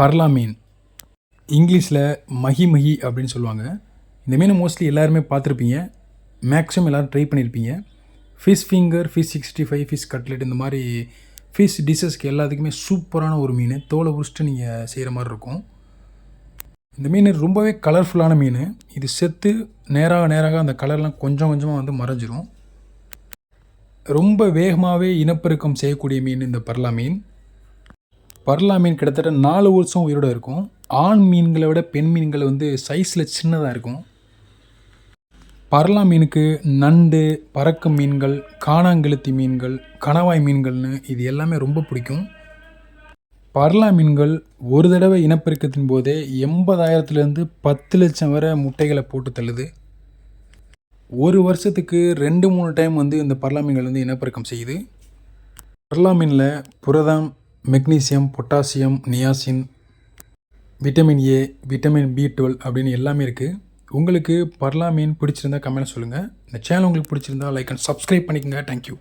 பர்லா மீன் இங்கிலீஷில் மஹி மஹி அப்படின்னு சொல்லுவாங்க. இந்த மீனை மோஸ்ட்லி எல்லாருமே பார்த்துருப்பீங்க. மேக்ஸிமம் எல்லோரும் ட்ரை பண்ணியிருப்பீங்க fish finger fish sixty five fish cutlet இந்த மாதிரி ஃபிஷ் டிஷ்ஷஸ்க்கு எல்லாத்துக்குமே சூப்பரான ஒரு மீன். தோலை உரிச்சிட்டு நீங்கள் செய்கிற மாதிரி இருக்கும். இந்த மீன் ரொம்பவே கலர்ஃபுல்லான மீன். இது செத்து நேராக நேராக அந்த கலர்லாம் கொஞ்சம் கொஞ்சமாக வந்து மறைஞ்சிரும். ரொம்ப வேகமாகவே இனப்பெருக்கம் செய்யக்கூடிய மீன் இந்த பர்லா மீன் பர்லா மீன் கிட்டத்தட்ட நாலு வருஷம் உயிரோடு இருக்கும். ஆண் மீன்களை விட பெண் மீன்கள் வந்து சைஸில் சின்னதாக இருக்கும். பர்லா மீனுக்கு நண்டு பறக்கும் மீன்கள் காணாங்கெளுத்தி மீன்கள் கணவாய் மீன்கள்னு இது எல்லாமே ரொம்ப பிடிக்கும். பர்லா மீன்கள் ஒரு தடவை இனப்பெருக்கத்தின் போதே எண்பதாயிரத்துலேருந்து பத்து லட்சம் வரை முட்டைகளை போட்டு தள்ளுது. ஒரு வருஷத்துக்கு ரெண்டு மூணு டைம் வந்து இந்த பர்லா மீன்கள் வந்து இனப்பெருக்கம் செய்யுது. பர்லா மீனில் புரதம் magnesium potassium niacin vitamin A vitamin B twelve அப்படின்னு எல்லாமே இருக்குது உங்களுக்கு பர்லா மீன் பிடிச்சிருந்தா கமெண்ட் சொல்லுங்கள் இந்த சேனல் உங்களுக்கு பிடிச்சிருந்தா லைக் அண்ட் சப்ஸ்கிரைப் பண்ணிக்கோங்க. Thank you